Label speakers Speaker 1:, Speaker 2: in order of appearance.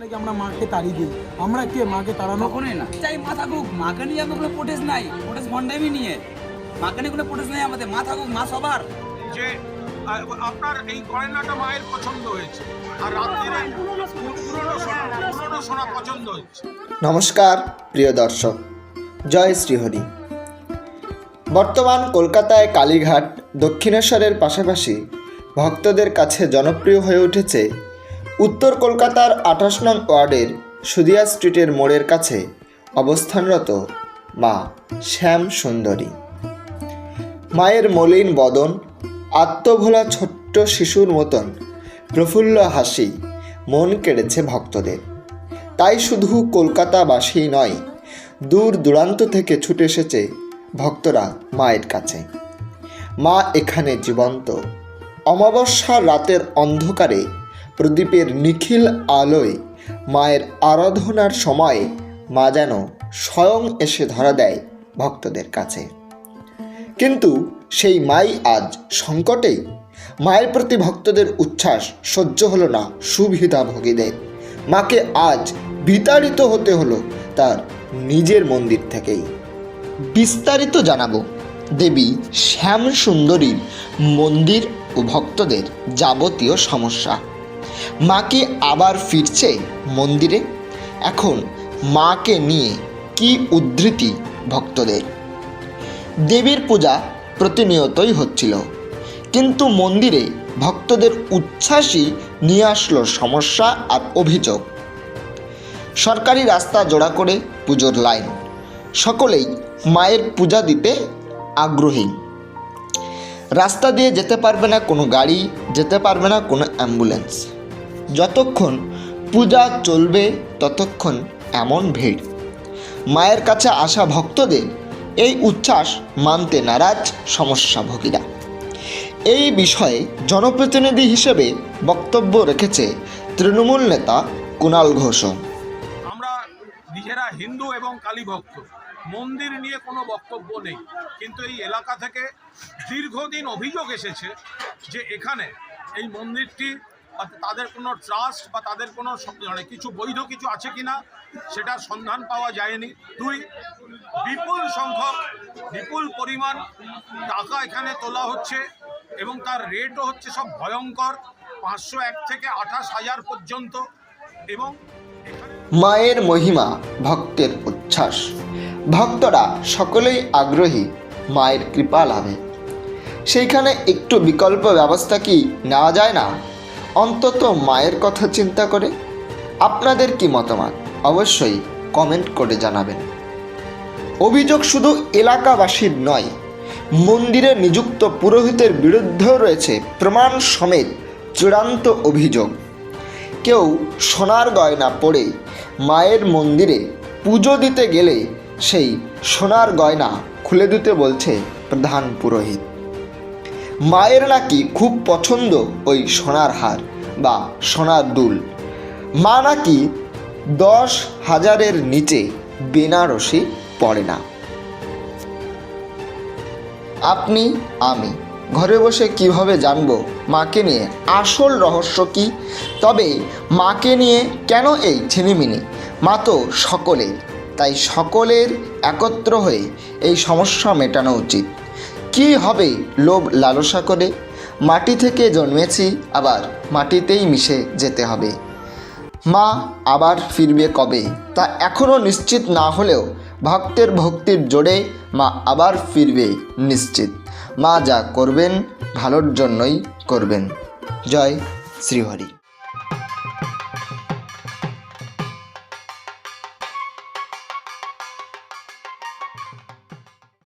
Speaker 1: নাকি আমরা মাকে তাড়িয়ে দিই? আমরা কে? মাকে তাড়ানো?
Speaker 2: কখনোই না। চাই মা থাকুক মাকে নিয়ে আমাদের কোনো প্রোটেস্ট নাই। প্রোটেস্ট ভন্ডামি নিয়ে। মাকে নিয়ে কোনো প্রোটেস্ট নাই আমাদের। মা থাকুক মা সবার।
Speaker 3: যে আপনার এই গয়নাটা মায়ের পছন্দ হয়েছে। আর রাত্রিরে পুরনো সোনা পুরনো সোনা পছন্দ হয়েছে।
Speaker 4: নমস্কার প্রিয় দর্শক। জয় শ্রীহরি। বর্তমান কলকাতায় কালীঘাট দক্ষিণেশ্বরের পাশাপাশি ভক্তদের কাছে জনপ্রিয় হয়ে উঠেছে উত্তর কলকাতার আঠাশ নং ওয়ার্ডের সুদিয়া স্ট্রিটের মোড়ের কাছে অবস্থানরত মা শ্যাম সুন্দরী। মায়ের মলিন বদন, আত্মভোলা ছোট্ট শিশুর মতন প্রফুল্ল হাসি মন কেড়েছে ভক্তদের। তাই শুধু কলকাতাবাসী নয়, দূর দূরান্ত থেকে ছুটে এসেছে ভক্তরা মায়ের কাছে। মা এখানে জীবন্ত। অমাবস্যার রাতের অন্ধকারে প্রদীপের নিখিল আলোয় মায়ের আরাধনার সময় মা যেন স্বয়ং এসে ধরা দেয় ভক্তদের কাছে। কিন্তু সেই মাই আজ সংকটে মায়ের প্রতি ভক্তদের উচ্ছ্বাস সহ্য হলো না সুবিধা ভোগীদের। মাকে আজ বিতাড়িত হতে হলো তার নিজের মন্দির থেকেই। বিস্তারিত জানাব দেবী শ্যাম সুন্দরীর মন্দির ও ভক্তদের যাবতীয় সমস্যা। মাকে আবার ফিরছে মন্দিরে? এখন মাকে নিয়ে কি উদ্ধৃতি ভক্তদের? দেবীর পূজা প্রতিনিয়তই হচ্ছিল। কিন্তু মন্দিরে ভক্তদের উচ্ছ্বাসই নিয়ে আসলো সমস্যা আর অভিযোগ। সরকারি রাস্তা জোড়া করে পুজোর লাইন। সকলেই মায়ের পূজা দিতে আগ্রহী। রাস্তা দিয়ে যেতে পারবে না কোনো গাড়ি, যেতে পারবে না কোনো অ্যাম্বুলেন্স। যতক্ষণ পূজা চলবে, ততক্ষণ এমন ভিড়। মায়ের কাছে আসা ভক্তদের এই উচ্ছ্বাস মানতে নারাজ সমস্যাভোগীরা। এই বিষয়ে জনপ্রতিনিধি হিসেবে বক্তব্য রেখেছে তৃণমূল নেতা কুণাল ঘোষ
Speaker 3: আমরা নিজেরা হিন্দু এবং কালী ভক্ত। মন্দির নিয়ে কোনো বক্তব্য নেই। কিন্তু এই এলাকা থেকে দীর্ঘদিন অভিযোগ এসেছে যে এখানে এই মন্দিরটি তাদের কোনো ট্রাস্ট বা তাদের কোনো মানে কিছু বৈধ কিছু আছে কি না সেটা সন্ধান পাওয়া যায়নি। দুই, বিপুল সংখ্যক, বিপুল পরিমাণ টাকা এখানে তোলা হচ্ছে এবং তার রেটও হচ্ছে সব ভয়ঙ্কর, পাঁচশো এক থেকে আঠাশ হাজার পর্যন্ত এবং
Speaker 4: মায়ের মহিমা, ভক্তের উচ্ছ্বাস। ভক্তরা সকলেই আগ্রহী মায়ের কৃপা লাভে। সেইখানে একটু বিকল্প ব্যবস্থা কি নেওয়া যায় না? অন্তত মায়ের কথা চিন্তা করে আপনাদের কি মতামত? অবশ্যই কমেন্ট করে জানাবেন। অভিযোগ শুধু এলাকাবাসীর নয়, মন্দিরে নিযুক্ত পুরোহিতের বিরুদ্ধেও রয়েছে প্রমাণ সমেত চূড়ান্ত অভিযোগ। কেউ সোনার গয়না পরে মায়ের মন্দিরে পুজো দিতে গেলে সেই সোনার গয়না খুলে দিতে বলছে প্রধান পুরোহিত। মায়ের নাকি খুব পছন্দ ওই সোনার হার বা সোনার দুল। মা নাকি দশ হাজারের নিচে বেনারসি পড়ে না। আপনি, আমি ঘরে বসে কীভাবে জানব মাকে নিয়ে আসল রহস্য কি? তবে মাকে নিয়ে কেন এই ছিনিমিনি মা তো সকলের তাই সকলের একত্র হয়ে এই সমস্যা মেটানো উচিত। কি হবে লোভ লালসা করে? মাটি থেকে জন্মেছি, আবার মাটিতেই মিশে যেতে হবে। মা আবার ফিরবে কবে? তা এখনও নিশ্চিত না হলেও ভক্তের ভক্তির জোরে মা আবার ফিরবে নিশ্চিত। মা যা করবেন, ভালোর জন্যই করবেন। জয় শ্রীহরি।